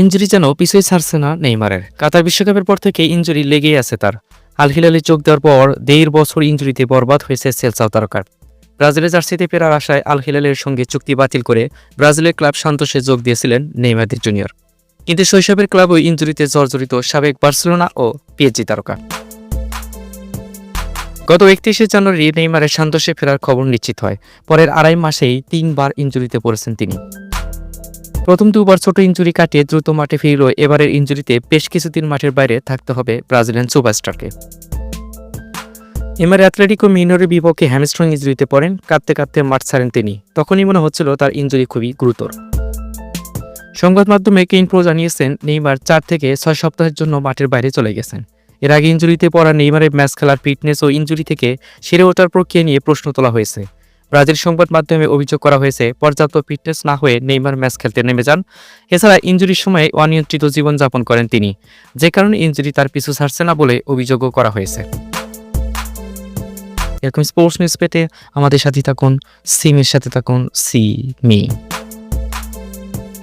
Injury যেন পিছুই ছাড়ছে না নেইমারের। কাতার বিশ্বকাপের পর থেকে ইঞ্জুরি লেগেই আছে তার। আল হিলালে চোখ দেওয়ার পর দেড় বছর ইঞ্জুরিতে বরবাদ হয়েছে সেলসাও তারকার ব্রাজিলের জার্সিতে ফেরার আশায় আল হিলালের সঙ্গে চুক্তি বাতিল করে ব্রাজিলের ক্লাব সান্তোষে যোগ দিয়েছিলেন নেইমারদের জুনিয়র। কিন্তু শৈশবের ক্লাব ওই ইঞ্জুরিতে জর্জরিত সাবেক বার্সেলোনা ও পিএসজি তারকা। গত একত্রিশে জানুয়ারি নেইমারের সান্তোষে ফেরার খবর নিশ্চিত হয়। পরের আড়াই মাসেই তিনবার ইঞ্জুরিতে পড়েছেন তিনি। প্রথম দুবার ছোট ইঞ্জুরি কাটিয়ে দ্রুত মাঠে ফিরল এবারের ইঞ্জুরিতে বেশ কিছুদিন মাঠের বাইরে থাকতে হবে ব্রাজিলিয়ান সুপারস্টারকে। এমআর অ্যাথলেটিকো মিনোরের বিপক্ষে হ্যামস্ট্রং ইঞ্জুরিতে পড়েন, কাঁদতে কাঁদতে মাঠ ছাড়েন তিনি। তখনই মনে হচ্ছিল তার ইঞ্জুরি খুবই গুরুতর। সংবাদ মাধ্যমে কেইন প্রো জানিয়েছেন, নেইমার চার থেকে ছয় সপ্তাহের জন্য মাঠের বাইরে চলে গেছেন। এর আগে ইঞ্জুরিতে পড়া নেইমারের ম্যাচ খেলার ফিটনেস ও ইঞ্জুরি থেকে সেরে ওঠার প্রক্রিয়া নিয়ে প্রশ্ন তোলা হয়েছে। ব্রাজিল সংবাদ মাধ্যমে অভিযোগ করা হয়েছে, পর্যাপ্ত ফিটনেস না হয়ে নেইমার ম্যাচ খেলতে নেমে যান। এছাড়া ইঞ্জুরির সময়ে অনিয়ন্ত্রিত জীবনযাপন করেন তিনি। যে কারণে ইঞ্জুরি তার পিছু ছাড়ছে না বলে অভিযোগও করা হয়েছে। এরকম স্পোর্টস নিউজ পেতে আমাদের সাথে থাকুন সিমের সাথে থাকুন, সি মি।